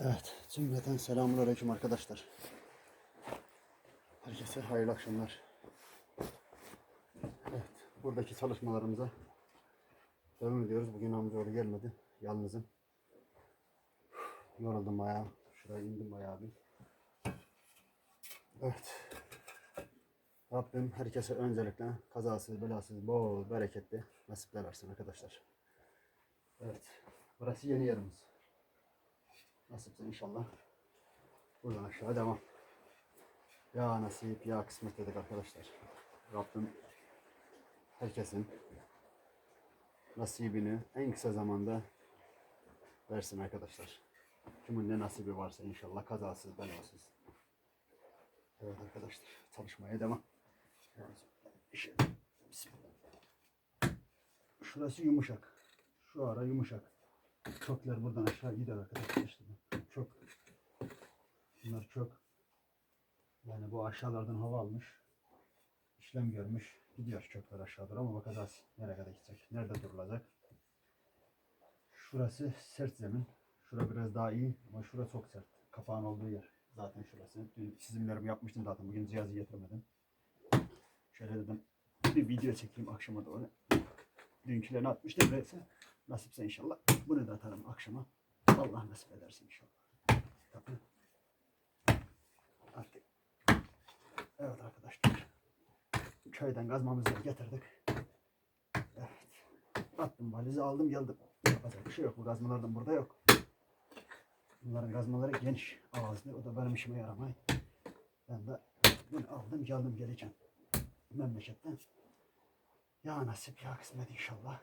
Evet, cümleten selamun aleyküm arkadaşlar. Herkese hayırlı akşamlar. Evet, buradaki çalışmalarımıza devam ediyoruz. Bugün amcaoğlu gelmedi. Yalnızım. Yoruldum bayağı. Şuraya indim bayağı bir. Evet. Rabbim herkese öncelikle kazasız, belasız, bol, bereketli nasipler versin arkadaşlar. Evet. Burası yeni yerimiz. Nasipse inşallah. Buradan aşağı devam. Ya nasip ya kısmet dedik arkadaşlar. Rabbim herkesin nasibini en kısa zamanda versin arkadaşlar. Kimin ne nasibi varsa inşallah kazasız belasız. Evet arkadaşlar çalışmaya devam. Bismillah. Şurası yumuşak. Şu ara yumuşak. Çöpler buradan aşağı gider arkadaşlar işte. Çöp. Bunlar çöp. Yani bu aşağılardan hava almış. işlem görmüş. Gidiyor çöpler aşağı ama bakacağız nereye kadar gidecek. Nerede durulacak. Şurası sert zemin. Şura biraz daha iyi ama şura çok sert. Kapağın olduğu yer. Zaten şurası. Dün çizimlerimi yapmıştım zaten. Bugün cihazı getirmedim. Şöyle dedim bir video çekeyim akşama doğru. Dünkülerini atmıştım neyse. Nasipse inşallah. Bunu da atarım akşama. Allah nasip ederse inşallah. Tabii. Artık. Evet arkadaşlar. Köyden gazmamızı da getirdik. Evet. Attım valizi aldım geldim. Yapacak bir şey yok. Bu gazmalardan burada yok. Bunların gazmaları geniş ağızlı. O da benim işime yaramay. Ben de bunu aldım geldim geleceğim. Memleketten. Ya nasip ya kısmet inşallah.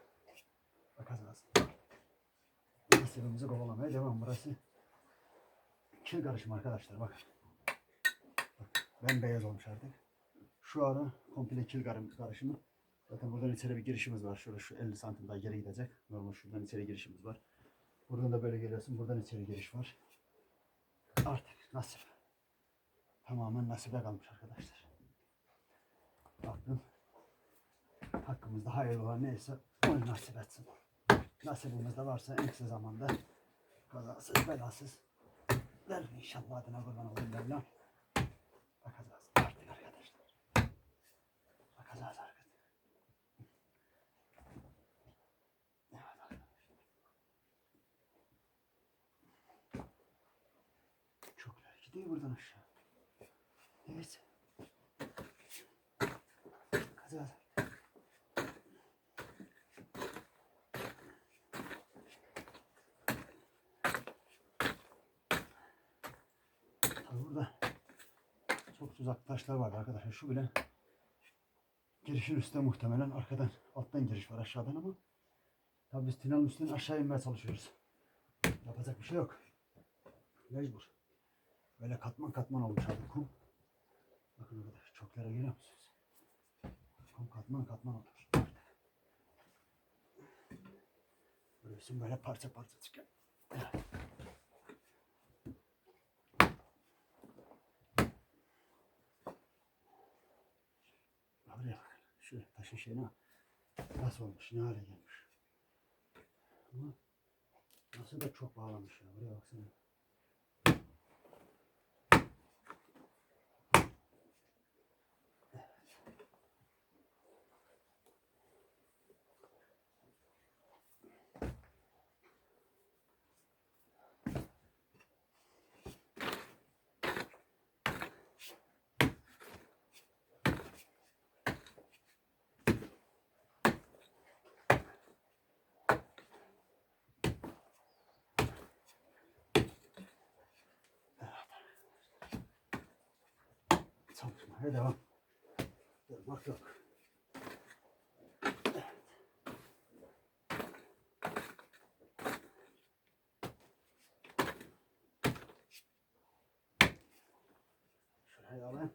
Bakacağız. Nasibimizi kovalamaya devam burası. Kil karışımı arkadaşlar bak. Bak bembeyaz olmuş artık. Şu ara komple karı- karışımı. Zaten buradan içeri bir girişimiz var. Şurada şu 50 santim daha geri gidecek. Normal şuradan içeri girişimiz var. Buradan da böyle geliyorsun. Buradan içeri giriş var. Artık nasip. Tamamen nasibe kalmış arkadaşlar. Rabbim hakkımızda hayırlı olan neyse onu nasip etsin. Nasibimiz de varsa en kısa zamanda kazasız belasız verir inşallah adına kurban olayım Mevlam. Bakacağız artık arkadaşlar. Bakacağız artık. Evet arkadaşlar. Çoklar gidiyor buradan aşağı. Neyse. Bakacağız. Tabii burada çok tuzak taşlar var arkadaşlar. Şu bile girişin üstte muhtemelen arkadan alttan giriş var aşağıdan ama tabii biz tünelin üstünden aşağı inmeye çalışıyoruz. Yapacak bir şey yok. Mecbur. Böyle katman katman olmuş abi kum. Bakın arkadaşlar çoklara görüyor musunuz? Kum katman katman olmuş. Burası böyle parça parça çıkıyor. Buraya bak. Şu taşın şeyine. Nasıl olmuş? Ne hale gelmiş? Ama nasıl da çok bağlamış ya. Buraya baksana. Çalışmaya devam. Durmak yok. Şuraya alayım.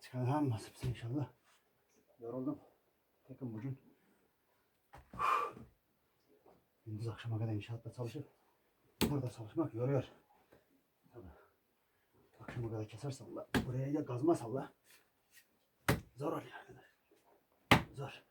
Çıkaralım nasipse inşallah. Yoruldum. Tekim bugün. Gündüz akşama kadar inşaatta çalışıp burada çalışmak yoruyor. Akşama kadar keser salla. Buraya ya gazma salla. Zor oluyor arkadaş. Zor.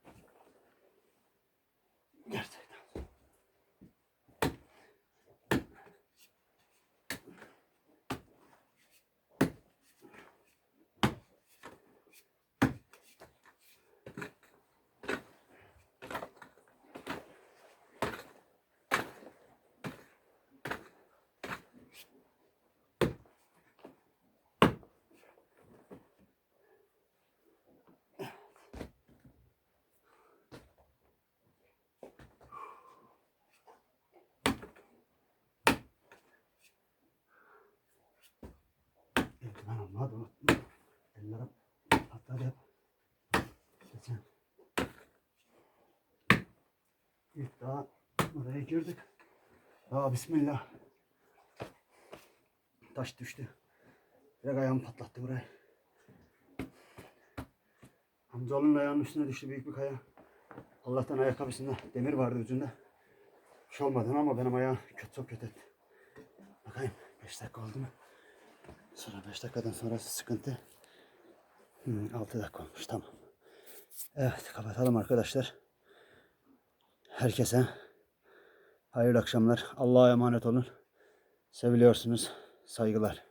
Girdik. Aa bismillah. Taş düştü. Direkt ayağımı patlattı buraya. Amcaoğlunun ayağının üstüne düştü büyük bir kaya. Allah'tan ayakkabısında demir vardı ucunda. Bir şey olmadı ama benim ayağım kötü çok kötü etti. Bakayım 5 dakika oldu mu? Sonra 5 dakikadan sonrası sıkıntı. Hmm, 6 dakika olmuş tamam. Evet kapatalım arkadaşlar. Herkese hayırlı akşamlar. Allah'a emanet olun. Seviliyorsunuz. Saygılar.